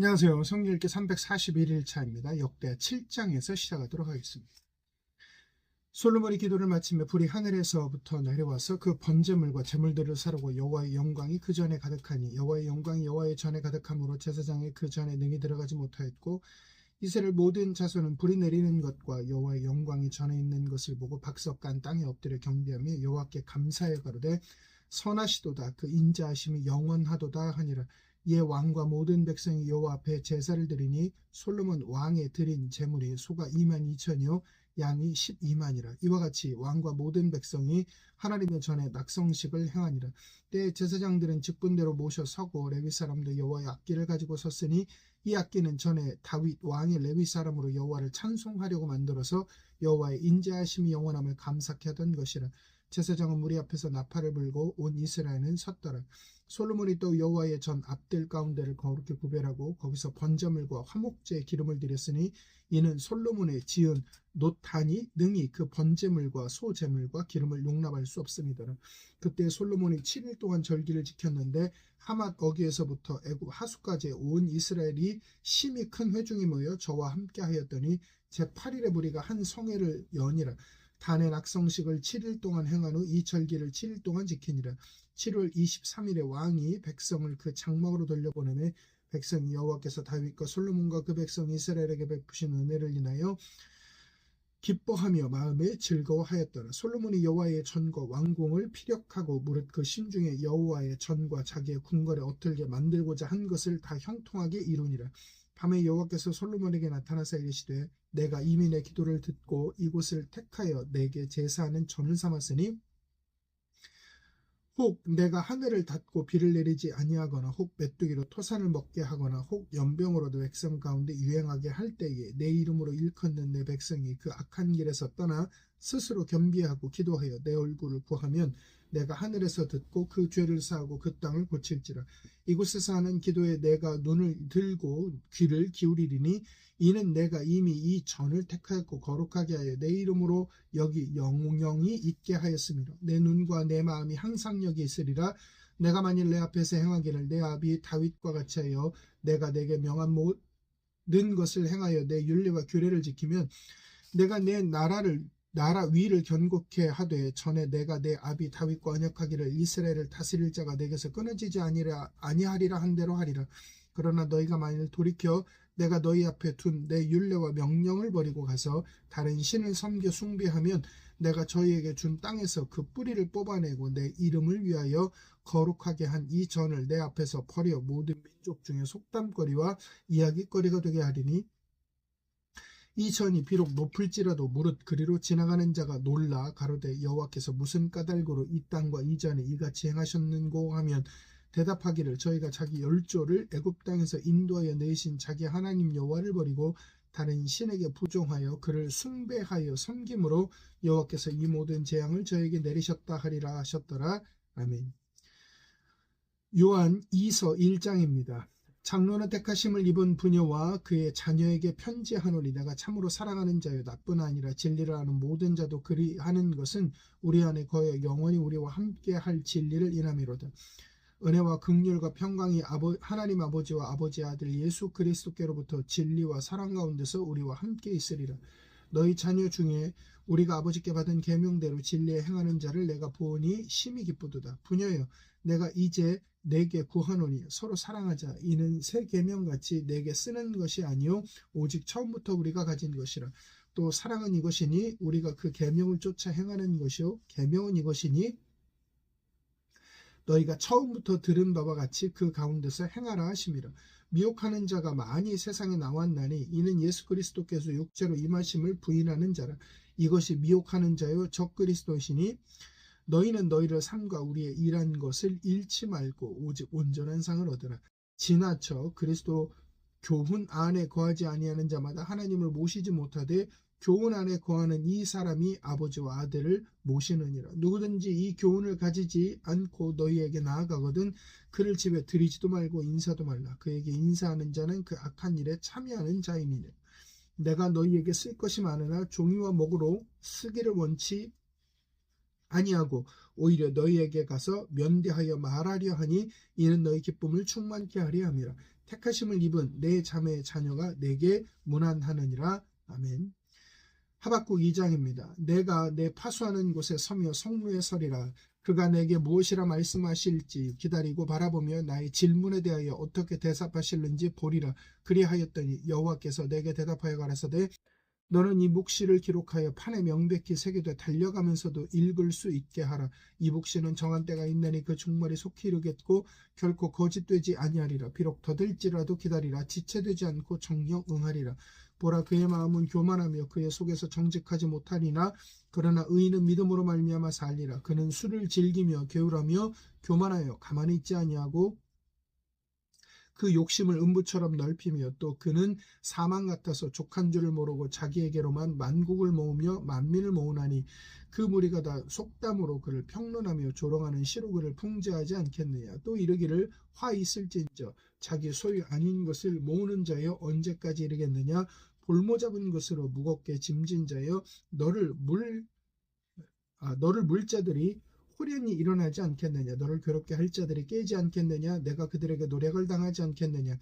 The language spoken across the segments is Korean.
안녕하세요. 성경읽기 341일차입니다. 역대 7장에서 시작하도록 하겠습니다. 솔로몬이 기도를 마치며 불이 하늘에서부터 내려와서 그 번제물과 제물들을 사르고 여호와의 영광이 그 전에 가득하니 여호와의 영광이 여호와의 전에 가득함으로 제사장의 그 전에 능히 들어가지 못하였고 이스라엘 모든 자손은 불이 내리는 것과 여호와의 영광이 전에 있는 것을 보고 박석간 땅에 엎드려 경배하며 여호와께 감사하여 가로되 선하시도다 그 인자하심이 영원하도다 하니라 이에 왕과 모든 백성이 여호와 앞에 제사를 드리니 솔로몬 왕의 드린 제물이 소가 2만 2천이요 양이 12만이라. 이와 같이 왕과 모든 백성이 하나님의 전에 낙성식을 행하니라. 때 제사장들은 직분대로 모셔 서고 레위 사람도 여호와의 악기를 가지고 섰으니 이 악기는 전에 다윗 왕의 레위 사람으로 여호와를 찬송하려고 만들어서 여호와의 인자하심이 영원함을 감사케 하던 것이라. 제사장은 무리 앞에서 나팔을 불고 온 이스라엘은 섰더라 솔로몬이 또 여호와의 전 앞들 가운데를 거룩히 구별하고 거기서 번제물과 화목제의 기름을 드렸으니 이는 솔로몬의 지은 노탄이 능히 그 번제물과 소제물과 기름을 용납할 수 없습니다. 그때 솔로몬이 7일 동안 절기를 지켰는데 하맛 어기에서부터 애굽 하수까지 온 이스라엘이 심히 큰 회중이 모여 저와 함께 하였더니 제8일의 무리가 한 성회를 연이라 단의 낙성식을 7일 동안 행한 후 이 절기를 7일 동안 지키니라 7월 23일에 왕이 백성을 그 장막으로 돌려보내매 백성이 여호와께서 다윗과 솔로몬과 그 백성 이스라엘에게 베푸신 은혜를 인하여 기뻐하며 마음에 즐거워하였더라. 솔로몬이 여호와의 전과 왕궁을 피력하고 무릇 그 심중에 여호와의 전과 자기의 궁궐에 어틀게 만들고자 한 것을 다 형통하게 이루니라. 밤에 여호와께서 솔로몬에게 나타나사 이르시되 내가 내 기도를 듣고 이곳을 택하여 내게 제사하는 전을 삼았으니 혹 내가 하늘을 닫고 비를 내리지 아니하거나 혹 메뚜기로 토산을 먹게 하거나 혹 연병으로도 백성 가운데 유행하게 할 때에 내 이름으로 일컫는 내 백성이 그 악한 길에서 떠나 스스로 겸비하고 기도하여 내 얼굴을 구하면 내가 하늘에서 듣고 그 죄를 사하고 그 땅을 고칠지라 이곳에서 하는 기도에 내가 눈을 들고 귀를 기울이리니 이는 내가 이미 이 전을 택하였고 거룩하게 하여 내 이름으로 여기 영영이 있게 하였습니다. 내 눈과 내 마음이 항상 여기 있으리라. 내가 만일 내 앞에서 행하기를 내 아비 다윗과 같이 하여 내가 내게 명한 모든 것을 행하여 내 윤리와 규례를 지키면 내가 내 나라를 나라 위를 견고케 하되 전에 내가 내 아비 다윗과 언약하기를 이스라엘을 다스릴 자가 내게서 끊어지지 아니라 아니하리라 한 대로 하리라. 그러나 너희가 만일 돌이켜 내가 너희 앞에 둔 내 율례와 명령을 버리고 가서 다른 신을 섬겨 숭배하면 내가 저희에게 준 땅에서 그 뿌리를 뽑아내고 내 이름을 위하여 거룩하게 한 이 전을 내 앞에서 버려 모든 민족 중에 속담거리와 이야기거리가 되게 하리니 이 전이 비록 높을지라도 무릇 그리로 지나가는 자가 놀라 가로되 여호와께서 무슨 까닭으로 이 땅과 이 전에 이같이 행하셨는고 하면 대답하기를 저희가 자기 열조를 애굽 땅에서 인도하여 내신 자기 하나님 여호와를 버리고 다른 신에게 부종하여 그를 숭배하여 섬김으로 여호와께서 이 모든 재앙을 저에게 내리셨다 하리라 하셨더라. 아멘. 요한 2서 1장입니다. 장로는 택하심을 입은 부녀와 그의 자녀에게 편지하노니 내가 참으로 사랑하는 자여 나뿐 아니라 진리를 아는 모든 자도 그리 하는 것은 우리 안에 거여 영원히 우리와 함께 할 진리를 인함이로다. 은혜와 극률과 평강이 아버, 하나님 아버지와 아버지 아들 예수 그리스도께로부터 진리와 사랑 가운데서 우리와 함께 있으리라. 너희 자녀 중에 우리가 아버지께 받은 계명대로 진리에 행하는 자를 내가 보니 심히 기쁘도다. 부녀여 내가 이제 내게 구하노니 서로 사랑하자. 이는 새 계명같이 내게 쓰는 것이 아니요 오직 처음부터 우리가 가진 것이라. 또 사랑은 이것이니 우리가 그 계명을 쫓아 행하는 것이요 계명은 이것이니 너희가 처음부터 들은 바와 같이 그 가운데서 행하라 하심이라. 미혹하는 자가 많이 세상에 나왔나니 이는 예수 그리스도께서 육체로 임하심을 부인하는 자라. 이것이 미혹하는 자요 적 그리스도시니 너희는 너희를 삶과 우리의 일한 것을 잃지 말고 오직 온전한 상을 얻으라. 지나쳐 그리스도 교훈 안에 거하지 아니하는 자마다 하나님을 모시지 못하되 교훈 안에 거하는 이 사람이 아버지와 아들을 모시느니라. 누구든지 이 교훈을 가지지 않고 너희에게 나아가거든 그를 집에 들이지도 말고 인사도 말라. 그에게 인사하는 자는 그 악한 일에 참여하는 자이니라. 내가 너희에게 쓸 것이 많으나 종이와 목으로 쓰기를 원치 아니하고 오히려 너희에게 가서 면대하여 말하려 하니 이는 너희 기쁨을 충만케 하려 함이라. 택하심을 입은 내 자매의 자녀가 내게 문안하느니라. 아멘. 하박국 2장입니다. 내가 내 파수하는 곳에 서며 성루에 서리라. 그가 내게 무엇이라 말씀하실지 기다리고 바라보며 나의 질문에 대하여 어떻게 대답하실는지 보리라. 그리하였더니 여호와께서 내게 대답하여 가라사대 너는 이 묵시를 기록하여 판에 명백히 새기되 달려가면서도 읽을 수 있게 하라. 이 묵시는 정한 때가 있나니 그 종말이 속히 이르겠고 결코 거짓되지 아니하리라. 비록 더딜지라도 기다리라. 지체되지 않고 정령 응하리라. 보라 그의 마음은 교만하며 그의 속에서 정직하지 못하니나 그러나 의인은 믿음으로 말미암아 살리라. 그는 술을 즐기며 게으르며 교만하여 가만히 있지 아니하고 그 욕심을 음부처럼 넓히며 또 그는 사망 같아서 족한 줄을 모르고 자기에게로만 만국을 모으며 만민을 모으나니 그 무리가 다 속담으로 그를 평론하며 조롱하는 시로 그를 풍자하지 않겠느냐. 또 이르기를 화 있을진저 자기 소유 아닌 것을 모으는 자여 언제까지 이르겠느냐. 볼모 잡은 것으로 무겁게 짐진 자여 너를 물 아, 너를 물자들이 호련히 일어나지 않겠느냐 너를 괴롭게 할 자들이 깨지 않겠느냐 내가 그들에게 노력을 당하지 않겠느냐.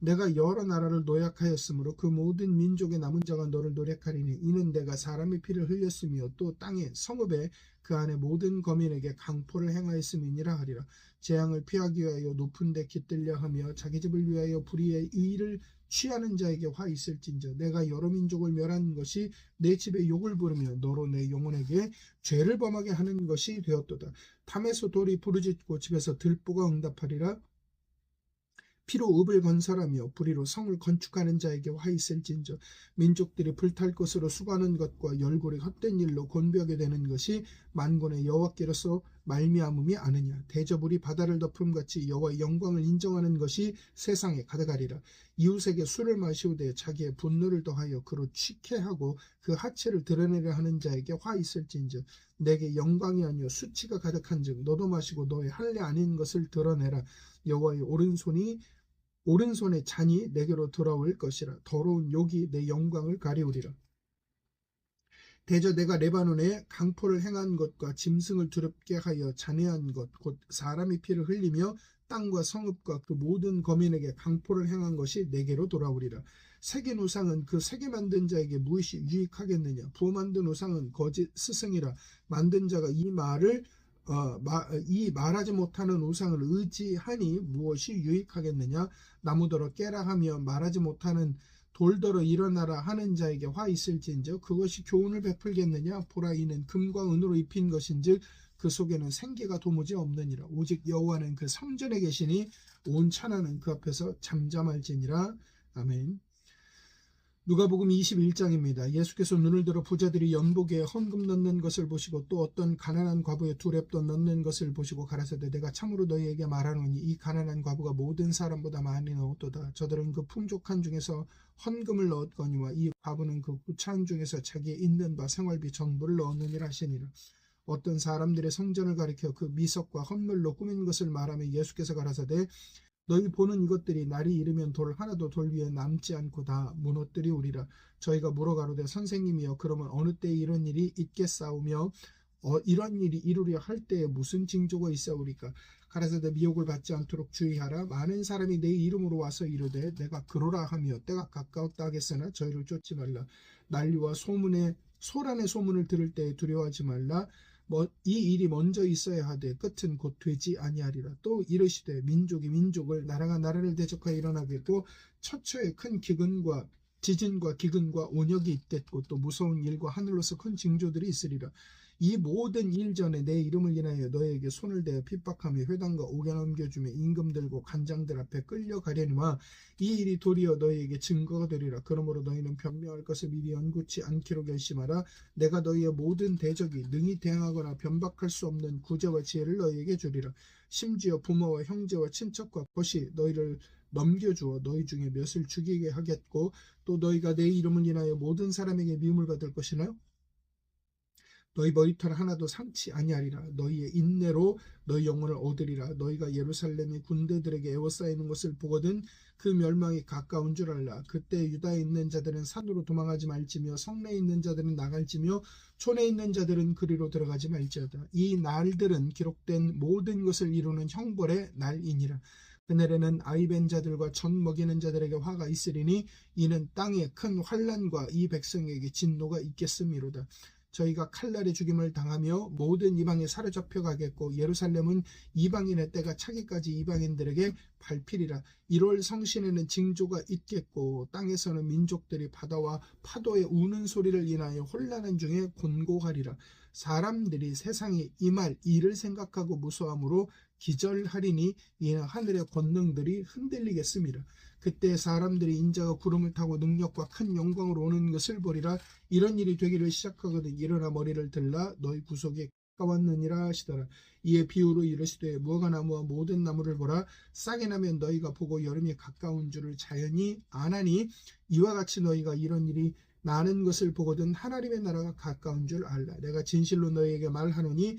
내가 여러 나라를 노약하였으므로 그 모든 민족의 남은 자가 너를 노력하리니 이는 내가 사람의 피를 흘렸으며 또 땅의 성읍에 그 안에 모든 거민에게 강포를 행하였음이니라 하리라. 재앙을 피하기 위하여 높은 데 깃들려 하며 자기 집을 위하여 불의의 의를 취하는 자에게 화 있을진저 내가 여러 민족을 멸하는 것이 내 집에 욕을 부르며 너로 내 영혼에게 죄를 범하게 하는 것이 되었도다. 탐에서 돌이 부르짖고 집에서 들보가 응답하리라 피로 읍을 건설하며 불의로 성을 건축하는 자에게 화 있을진저 민족들이 불탈 것으로 수고하는 것과 열골이 헛된 일로 곤벽에 되는 것이 만군의 여호와께로서 말미암음이 아느냐. 대저불이 바다를 덮음 같이 여호와의 영광을 인정하는 것이 세상에 가득하리라. 이웃에게 술을 마시우되 자기의 분노를 더하여 그로 취케하고 그 하체를 드러내려 하는 자에게 화 있을진저 내게 영광이 아니요. 수치가 가득한즉 너도 마시고 너의 할례 아닌 것을 드러내라. 여호와의 오른손이 오른손의 잔이 내게로 돌아올 것이라 더러운 욕이 내 영광을 가리우리라. 대저 내가 레바논에 강포를 행한 것과 짐승을 두렵게 하여 잔해한 것 곧 사람의 피를 흘리며 땅과 성읍과 그 모든 거민에게 강포를 행한 것이 내게로 돌아오리라. 새긴 우상은 그 새게 만든 자에게 무엇이 유익하겠느냐? 부어 만든 우상은 거짓 스승이라 만든 자가 이 말을 어, 마, 이 말하지 못하는 우상을 의지하니 무엇이 유익하겠느냐? 나무더러 깨라 하며 말하지 못하는 돌더러 일어나라 하는 자에게 화 있을진저 그것이 교훈을 베풀겠느냐? 보라 이는 금과 은으로 입힌 것인즉 그 속에는 생기가 도무지 없느니라. 오직 여호와는 그 성전에 계시니 온 천하는 그 앞에서 잠잠할지니라. 아멘 누가복음 21장입니다. 예수께서 눈을 들어 부자들이 연복에 헌금 넣는 것을 보시고 또 어떤 가난한 과부의 두 랩돈 넣는 것을 보시고 가라사대 내가 참으로 너희에게 말하노니 이 가난한 과부가 모든 사람보다 많이 넣었도다. 저들은 그 풍족한 중에서 헌금을 넣었거니와 이 과부는 그 구차한 중에서 자기의 있는 바 생활비 전부를 넣었느니라 하시니라. 어떤 사람들의 성전을 가리켜 그 미석과 헌물로 꾸민 것을 말하며 예수께서 가라사대 너희 보는 이것들이 날이 이르면 돌 하나도 돌 위에 남지 않고 다 무너뜨리우리라. 저희가 물어가로되 선생님이여 그러면 어느 때에 이런 일이 있겠사오며 어, 이런 일이 이루려 할 때에 무슨 징조가 있사오리까? 가라사대 미혹을 받지 않도록 주의하라. 많은 사람이 내 이름으로 와서 이르되 내가 그러라 하며 때가 가까웠다 하겠으나 저희를 쫓지 말라. 난리와 소문에 소란의 소문을 들을 때에 두려워하지 말라. 뭐이 일이 먼저 있어야 하되 끝은 곧 되지 아니하리라. 또 이르시되 민족이 민족을 나라가 나라를 대적하여 일어나겠고 처처에 큰 기근과 지진과 기근과 온역이 있겠고 또 무서운 일과 하늘로서 큰 징조들이 있으리라. 이 모든 일 전에 내 이름을 인하여 너에게 손을 대어 핍박하며 회당과 옥에 넘겨주며 임금 들고 간장들 앞에 끌려가려니와 이 일이 도리어 너희에게 증거가 되리라. 그러므로 너희는 변명할 것을 미리 연구치 않기로 결심하라. 내가 너희의 모든 대적이 능히 대항하거나 변박할 수 없는 구제와 지혜를 너희에게 주리라. 심지어 부모와 형제와 친척과 것이 너희를 넘겨주어 너희 중에 몇을 죽이게 하겠고 또 너희가 내 이름을 인하여 모든 사람에게 미움을 받을 것이나요? 너희 머리털 하나도 상치 아니하리라. 너희의 인내로 너희 영혼을 얻으리라. 너희가 예루살렘의 군대들에게 에워싸이는 것을 보거든 그 멸망이 가까운 줄 알라. 그때 유다에 있는 자들은 산으로 도망하지 말지며 성내에 있는 자들은 나갈지며 촌에 있는 자들은 그리로 들어가지 말지어다. 이 날들은 기록된 모든 것을 이루는 형벌의 날이니라. 그날에는 아이벤 자들과 젖 먹이는 자들에게 화가 있으리니 이는 땅에 큰 환란과 이 백성에게 진노가 있겠음이로다. 저희가 칼날의 죽임을 당하며 모든 이방에 사로잡혀 가겠고 예루살렘은 이방인의 때가 차기까지 이방인들에게 밟히리라. 1월 성신에는 징조가 있겠고 땅에서는 민족들이 바다와 파도의 우는 소리를 인하여 혼란한 중에 곤고하리라. 사람들이 세상에 임할 일을 생각하고 무서함으로 기절하리니 이는 하늘의 권능들이 흔들리겠습니다. 그때 사람들이 인자가 구름을 타고 능력과 큰 영광으로 오는 것을 보리라. 이런 일이 되기를 시작하거든 일어나 머리를 들라 너희 구속에 가까웠느니라 하시더라. 이에 비유로 이르시되 무화과 나무와 모든 나무를 보라 싹이 나면 너희가 보고 여름이 가까운 줄을 자연히 아나니 이와 같이 너희가 이런 일이 나는 것을 보거든 하나님의 나라가 가까운 줄 알라. 내가 진실로 너희에게 말하노니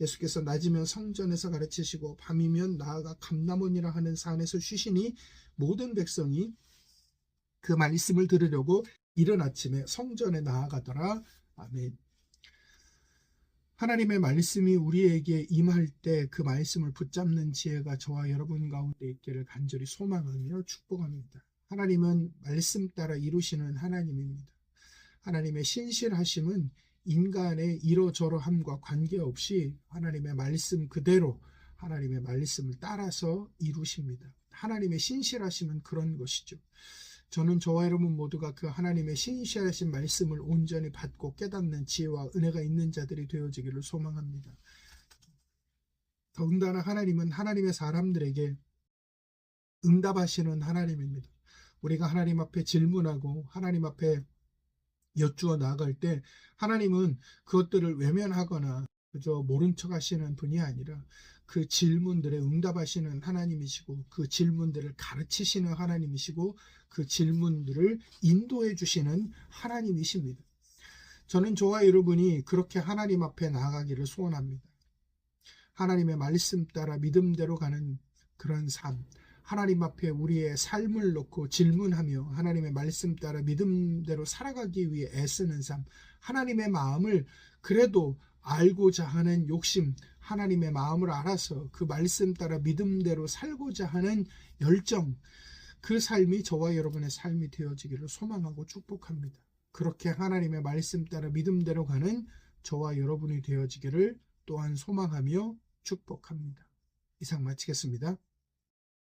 예수께서 낮이면 성전에서 가르치시고 밤이면 나아가 감나몬이라 하는 산에서 쉬시니 모든 백성이 그 말씀을 들으려고 이른 아침에 성전에 나아가더라. 아멘. 하나님의 말씀이 우리에게 임할 때 그 말씀을 붙잡는 지혜가 저와 여러분 가운데 있기를 간절히 소망하며 축복합니다. 하나님은 말씀 따라 이루시는 하나님입니다. 하나님의 신실하심은 인간의 이러저러함과 관계없이 하나님의 말씀 그대로 하나님의 말씀을 따라서 이루십니다. 하나님의 신실하심은 그런 것이죠. 저는 저와 여러분 모두가 그 하나님의 신실하신 말씀을 온전히 받고 깨닫는 지혜와 은혜가 있는 자들이 되어지기를 소망합니다. 더군다나 하나님은 하나님의 사람들에게 응답하시는 하나님입니다. 우리가 하나님 앞에 질문하고 하나님 앞에 여쭈어 나아갈 때 하나님은 그것들을 외면하거나 그저 모른 척 하시는 분이 아니라 그 질문들에 응답하시는 하나님이시고 그 질문들을 가르치시는 하나님이시고 그 질문들을 인도해 주시는 하나님이십니다. 저는 저와 여러분이 그렇게 하나님 앞에 나아가기를 소원합니다. 하나님의 말씀 따라 믿음대로 가는 그런 삶, 하나님 앞에 우리의 삶을 놓고 질문하며 하나님의 말씀 따라 믿음대로 살아가기 위해 애쓰는 삶, 하나님의 마음을 그래도 알고자 하는 욕심, 하나님의 마음을 알아서 그 말씀 따라 믿음대로 살고자 하는 열정, 그 삶이 저와 여러분의 삶이 되어지기를 소망하고 축복합니다. 그렇게 하나님의 말씀 따라 믿음대로 가는 저와 여러분이 되어지기를 또한 소망하며 축복합니다. 이상 마치겠습니다.